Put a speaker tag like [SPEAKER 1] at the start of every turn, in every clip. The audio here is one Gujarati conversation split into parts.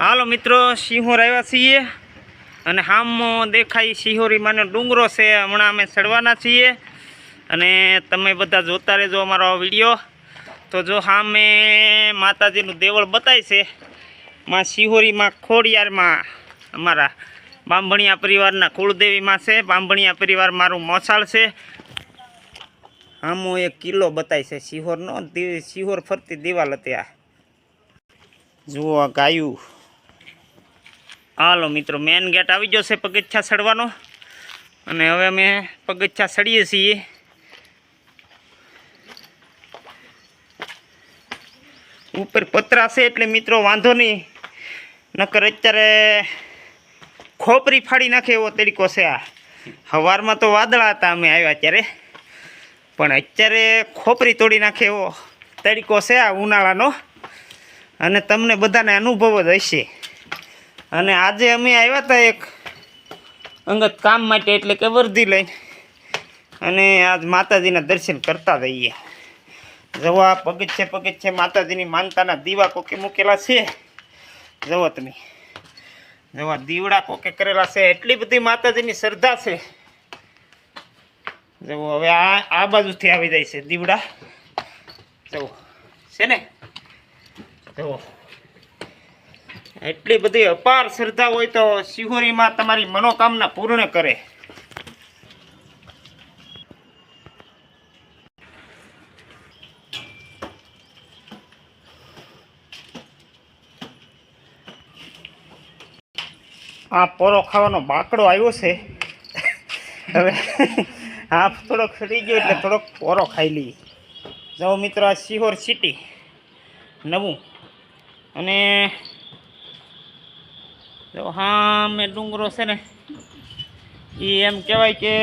[SPEAKER 1] હાલો મિત્રો, સિંહોર આવ્યા છીએ. અને હામો દેખાય સિંહોરી માનો ડુંગરો છે. હમણાં અમે ચડવાના છીએ. અને તમે બધા જોતા રહેજો અમારો વીડિયો. તો જો સામે માતાજીનું દેવળ બતાય છે, માં સિંહોરીમાં ખોડિયારમાં, અમારા બાંભણિયા પરિવારના કુળદેવીમાં છે. બાંભણિયા પરિવાર મારું મોસાળ છે. આમો એક કિલ્લો બતાય છે સિંહોરનો. સિંહોર ફરતી દિવાલ હતી આ. જુઓ ગાયું. હાલો મિત્રો મેન ગેટ આવી ગયો છે પગથિયા સડવાનો અને હવે અમે પગથિયા સડીએ છીએ. ઉપર પતરા છે એટલે મિત્રો વાંધો નહીં. નકર અત્યારે ખોપરી ફાડી નાખે એવો તરીકો છે આ. સવારમાં તો વાદળા હતા અમે આવ્યા ત્યારે. પણ અત્યારે ખોપરી તોડી નાખે એવો તરીકો છે આ ઉનાળાનો. અને તમને બધાને અનુભવ જ હશે. અને આજે અમે આવ્યા હતા એક અંગત કામ માટે, એટલે કે વર્ધી લઈને. અને આજ માતાજીના દર્શન કરતા જઈએ જવા આ પગથિયે પગથિયે માતાજીની માનતાના દીવા કોકે મૂકેલા છે? જવો તમે. જવા દીવડા કોકે કરેલા છે? એટલી બધી માતાજીની શ્રદ્ધા છે. જવો હવે આ આ બાજુથી આવી જાય છે દીવડા. જવો છે ને? જુઓ. એટલી બધી અપાર શ્રદ્ધા હોય તો શિહોરીમાં તમારી મનોકામના પૂર્ણ કરે. આ પોરો ખાવાનો બાકડો આવ્યો છે. હવે હાફ થોડોક ખરી ગયો એટલે થોડોક પોરો ખાઈ લઈએ. જાઓ મિત્રો, આ સિહોર સિટી નવું. અને જો હા મેં ડુંગરો છે ને એ એમ કહેવાય કે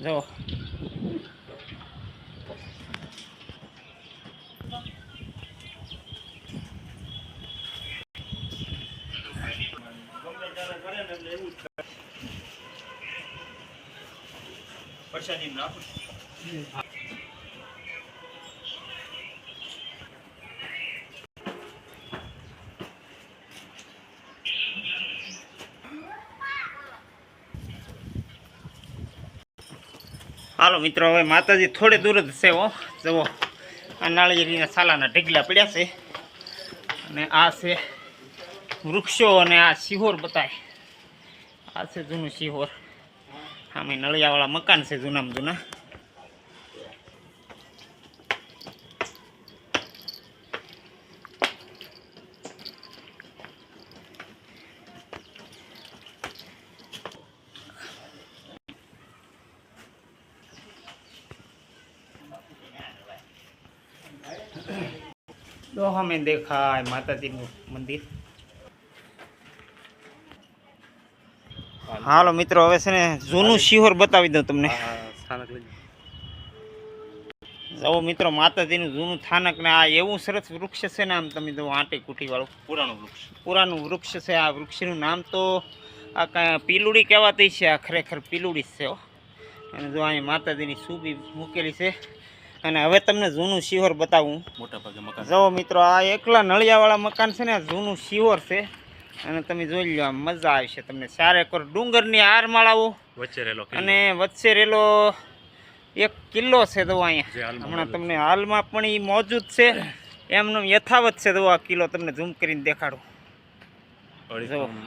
[SPEAKER 1] જો. પ્રસાદી નાખો હાલો મિત્રો, હવે માતાજી થોડે દૂર જ છે હો. જુઓ, આ નાળિયેરીના સાલાના ઢગલા પડ્યા છે. અને આ છે વૃક્ષો અને આ સિહોર બતાય. આ છે જૂનું સિહોર આમે નળિયાવાળા મકાન છે જૂનામાં જૂના. તો અમે દેખાય માતાજીનું મંદિર. હાલો મિત્રો હવે છે ને જૂનું શિહોર બતાવી દઉં તમને. જવો મિત્રો માતાજીનું જૂનું થાનક ને આ એવું સરસ વૃક્ષ છે ને આમ તમે જો આંટી કુટીવાળું
[SPEAKER 2] પુરાણું વૃક્ષ.
[SPEAKER 1] પુરાનું વૃક્ષ છે આ વૃક્ષનું નામ તો આ પીલુડી કહેવાતી છે આ ખરેખર પીલુડી જ છે અને જો અહીં માતાજીની સુબી મૂકેલી છે અને હવે તમને જૂનું શિહોર બતાવું.
[SPEAKER 2] મોટા મકાન.
[SPEAKER 1] જો મિત્રો આ એકલા નળિયાવાળા મકાન છે ને જૂનું શિહોર છે. અને તમે જોઈ લો મજા આવશે તમને. ચારે કોર ડુંગરની હારમાળાઓ
[SPEAKER 2] વચ્ચે રહેલો
[SPEAKER 1] અને વચ્ચે રેલો એક કિલ્લો છે તો અહીંયા. હમણાં તમને હાલમાં પણ એ મોજૂદ છે. એમનો યથાવત છે તો આ કિલ્લો તમને ઝૂમ કરીને દેખાડું.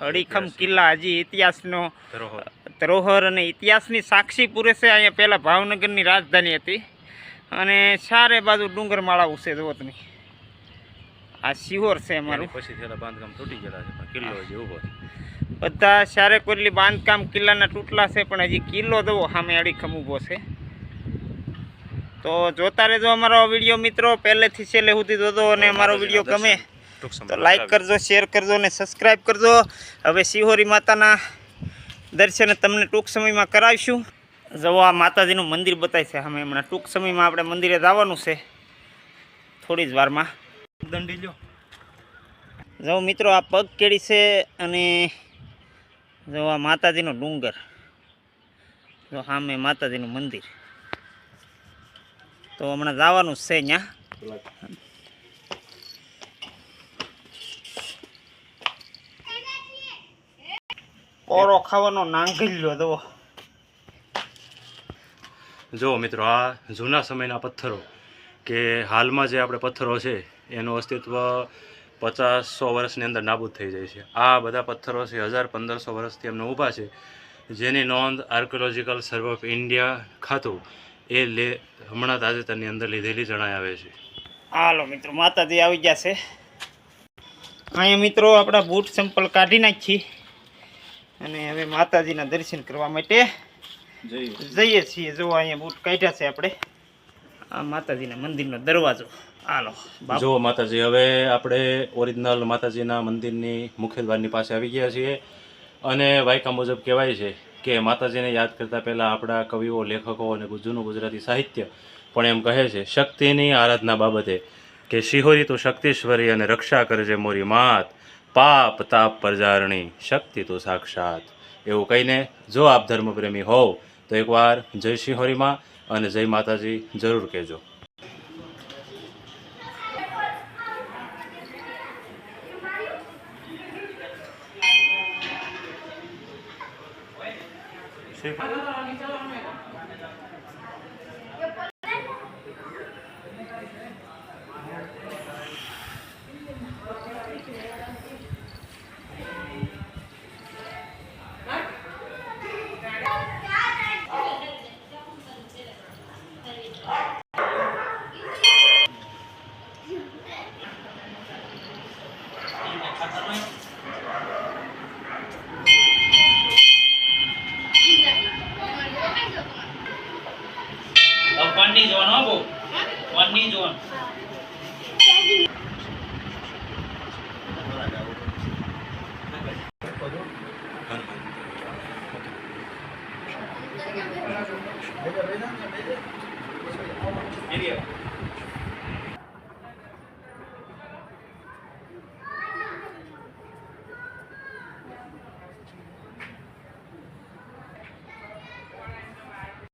[SPEAKER 2] અડીખમ
[SPEAKER 1] કિલ્લા હજી ઇતિહાસનો
[SPEAKER 2] ધરોહર
[SPEAKER 1] અને ઇતિહાસની સાક્ષી પૂરે છે. અહીંયા પહેલાં ભાવનગરની રાજધાની હતી. અને ચારે બાજુ ડુંગર માળા છે જોતની આ શિહોર છે અમારું.
[SPEAKER 2] પછી થયેલા બાંધકામ તૂટી ગયેલા છે પણ કિલ્લો જે ઊભો છે.
[SPEAKER 1] બધા ચારે કોરલી બાંધકામ કિલ્લાના તૂટલા છે પણ હજી કિલ્લો જુઓ સામે અડીખમ ઊભો છે. તો જોતા રહેજો અમારો વીડિયો મિત્રો. પહેલેથી છેલ્લે સુધી જોજો અને અમારો વીડિયો ગમે તો લાઈક કરજો શેર કરજો અને સબસ્ક્રાઈબ કરજો. હવે શિહોરી માતાના દર્શન તમને ટૂંક સમયમાં કરાવીશું. જવો આ માતાજીનું મંદિર બતાય છે. અમે હમણાં ટૂંક સમયમાં આપણે મંદિરે જવાનું છે. થોડી જ વારમાં.
[SPEAKER 2] દંડી લો
[SPEAKER 1] જો મિત્રો આ પગ કેળી છે અને જો આ માતાજીનો ડુંગર. જો સામે માતાજીનું મંદિર. તો હમણાં જવાનું છે ત્યાં ઓરો ખાવાનો નાંગી લો દવો
[SPEAKER 2] જો મિત્રો, આ જૂના સમયના પથ્થરો કે હાલમાં જે આપણે પથ્થરો છે, એનું અસ્તિત્વ પચાસસો વર્ષની અંદર નાબૂદ થઈ જાય છે. આ બધા પથ્થરો છે, હજાર પંદરસો વર્ષથી એમને ઊભા છે. જેની નોંધ આર્કોલોજીકલ સર્વે ઓફ ઇન્ડિયા ખાતું એ લે, હમણાં તાજેતરની અંદર લીધેલી જણાય આવે છે.
[SPEAKER 1] હાલો મિત્રો, માતાજી આવી ગયા છે. અહીંયા મિત્રો આપણા બૂટ સેમ્પલ કાઢી નાખી. અને હવે માતાજીના દર્શન કરવા માટે જઈએ. છીએ. જો અહીંયા બૂટ કાઢ્યા છે આપણે. આ માતાજીના મંદિરનો દરવાજો. બાપુ.
[SPEAKER 2] જો માતાજી હવે આપણે ઓરિજિનલ માતાજીના મંદિરની મુખ્ય દ્વારની પાસે આવી ગયા છીએ. અને વાયકા મુજબ કહેવાય છે કે માતાજીને યાદ કરતાં પહેલાં આપણા કવિઓ લેખકો અને જૂનું ગુજરાતી સાહિત્ય પણ એમ કહે છે શક્તિની આરાધના બાબતે કે શિહોરી તું શક્તિશ્વરી અને રક્ષા કરજે મોરી માત. પાપ તાપ પરજારણી શક્તિ તું સાક્ષાત. એવું કહીને, જો આપ ધર્મપ્રેમી હોવ, તો એકવાર જય શ્રી શિહોરીમાં અને જય માતાજી જરૂર કહેજો.
[SPEAKER 1] વનની ઝોન હો બહુ. વનની ઝોન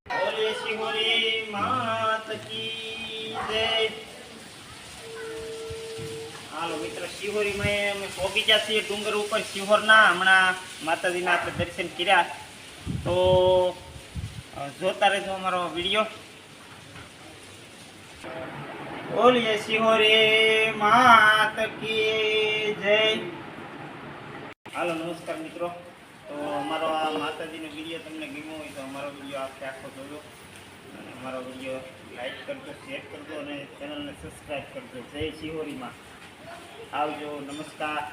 [SPEAKER 1] બોલે શિહોરી માત કી જય હાલો મિત્ર શિહોરીમાં અમે પહોંચી ગયા છીએ ડુંગર ઉપર શિહોરના, હમણાં માતાજીના આપણે દર્શન કર્યા. તો જોતા રહેજો અમારો વીડિયો. બોલીએ શિહોરી માત કી જય. હાલો, નમસ્કાર મિત્રો. તો અમારો આ માતાજીનો વીડિયો તમને ગમ્યો હોય તો અમારો વીડિયો આખે આખો જોજો. અને અમારો વીડિયો લાઈક કરજો, શેર કરજો અને ચેનલને સબસ્ક્રાઈબ કરજો. જય શિહોરીમાં. આવજો નમસ્કાર.